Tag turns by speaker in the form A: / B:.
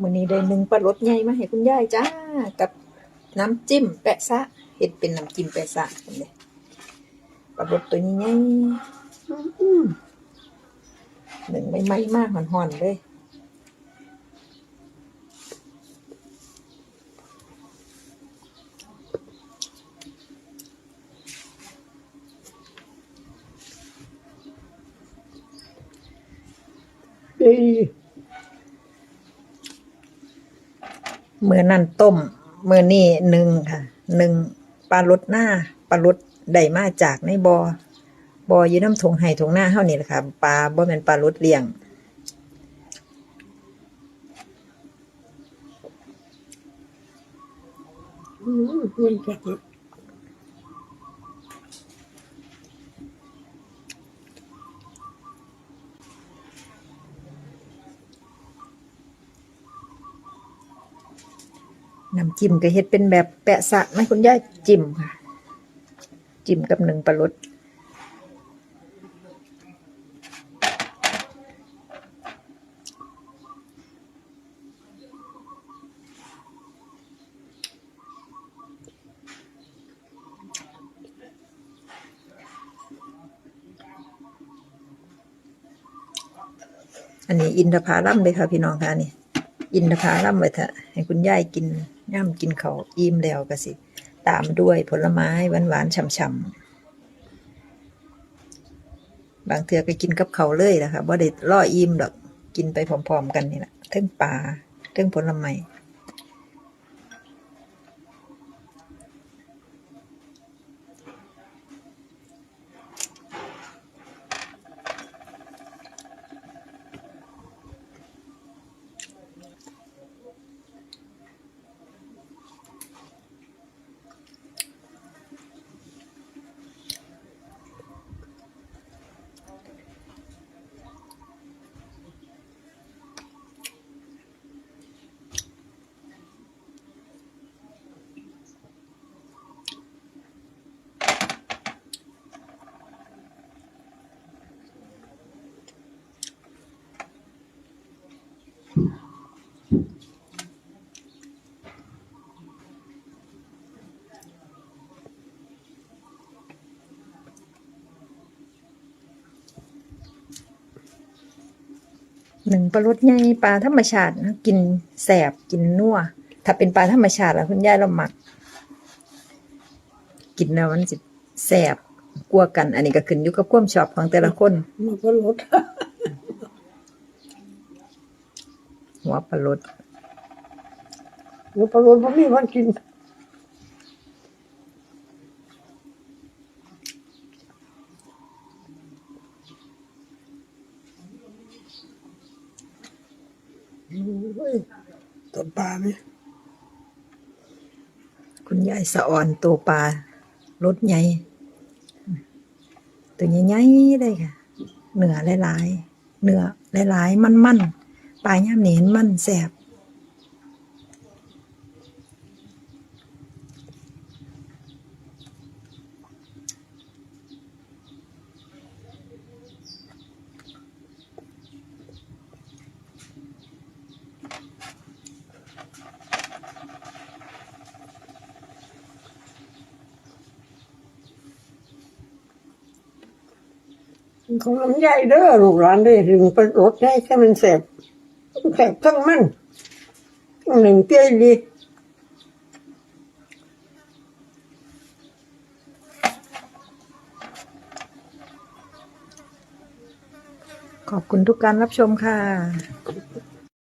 A: มื้อนี้ได้หนึ่งปลารสใหญ่มาให้คุณยายจ้า กับน้ำจิ้มแปะซะเฮ็ดเป็นน้ำจิ้มแปะซะพุ่นเด้ปลารสตัวนี้ใหญ่อื้อหนึ่งไม่ไหม้มากหอนๆเลย
B: ดี
A: มื่อนั่นต้มมื้อนี่หนึ่งค่ะหนึ่งปลาลดหน้าปลาลดได้มาจากในบ่อบ่ออยู่น้ำถงไห้ถงหน้าเท่านี้แหละค่ะปลาบ่เป็นปลาลดเลี้ยง
B: อืมมันจะ
A: น้ำจิ้มก็เฮ็ดเป็นแบบแปะสะไหมคุณยายจิ้มค่ะ จิ้มกับหนึ่งปลารสอันนี้อินทผลัมเลยค่ะพี่น้องค่ะนี่ อินทผลัมไว้เถอะให้คุณยายกิน ย่ำกินเขาอิ่มแล้วก็สิ ตามด้วยผลไม้หวานๆฉ่ำๆบางเทือก็กินกับเขาเลยนะคะบ่ได้ล่ออิ่มดอกกินไปพร้อมๆกันนี่แหละทั้งปลาทั้งผลไม้ หนึ่งปลารสใหญ่ปลาธรรมชาตินะกินแสบกินนัวถ้าเป็นปลาธรรมชาติแล้วคุณยายเราหมัก กินแล้วมันสิแสบกลัวกัน อันนี้ก็ขึ้นอยู่กับความชอบของแต่ละคน
B: มันก็ลด
A: หัวปลารส
B: แล้วปลาโรนพ่มีวันกิน ตัวปลาไหม
A: คุณยายสะอ่อนตัวปลารถใหญ่ตัวใหญ่ๆเลยค่ะเนื้อหลายๆเนื้อหลายๆมันๆปลาย่ามเหนียนมันแสบ
B: ของลำไยเด้อลูกหลานเด้ถึงเป็นรถได้แค่มันเสบแสบทั้งมันหนึ่งเตี้ยดี
A: ขอบคุณทุกการรับชมค่ะ